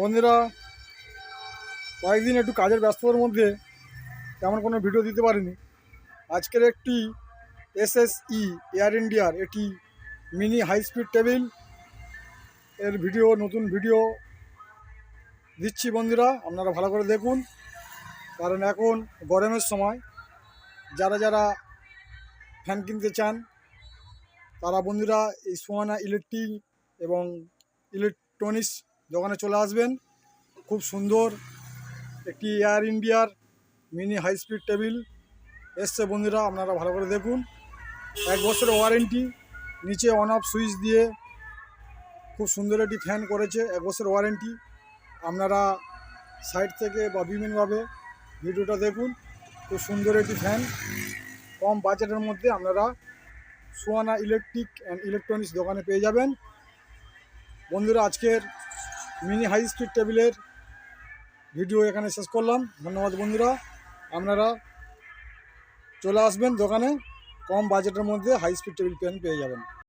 বন্ধুরা, কয়েকদিন একটু কাজের ব্যস্ততার মধ্যে তেমন কোনো ভিডিও দিতে পারিনি। আজকের একটি এসএসই এয়ার ইন্ডিয়ার এটি মিনি হাই স্পিড টেবিলের ভিডিও নতুন ভিডিও দিচ্ছি বন্ধুরা, আপনারা ভালো করে দেখুন। কারণ এখন গরমের সময়, যারা যারা ফ্যান কিনতে চান, তারা বন্ধুরা এই সোয়ানা ইলেকট্রিক এবং ইলেকট্রনিক্স দোকানে চলে আসবেন। খুব সুন্দর একটি এয়ার ইন্ডিয়ার মিনি হাই স্পিড টেবিল এসছে বন্ধুরা, আপনারা ভালো করে দেখুন। এক বছরের ওয়ারেন্টি নিচে অন অফ সুইচ দিয়ে খুব সুন্দর একটি ফ্যান করেছে, এক বছরের ওয়ারেন্টি আপনারা সাইড থেকে বা বিভিন্নভাবে ভিডিওটা দেখুন, খুব সুন্দর একটি ফ্যান কম বাজেটের মধ্যে আপনারা সোয়ানা ইলেকট্রিক অ্যান্ড ইলেকট্রনিক্স দোকানে পেয়ে যাবেন। বন্ধুরা, আজকের মিনি হাই স্পিড টেবিলের ভিডিও এখানে শেষ করলাম। ধন্যবাদ বন্ধুরা। আপনারা চলে আসবেন দোকানে। কম বাজেটের মধ্যে হাই স্পিড টেবিল পেন পেয়ে যাবেন।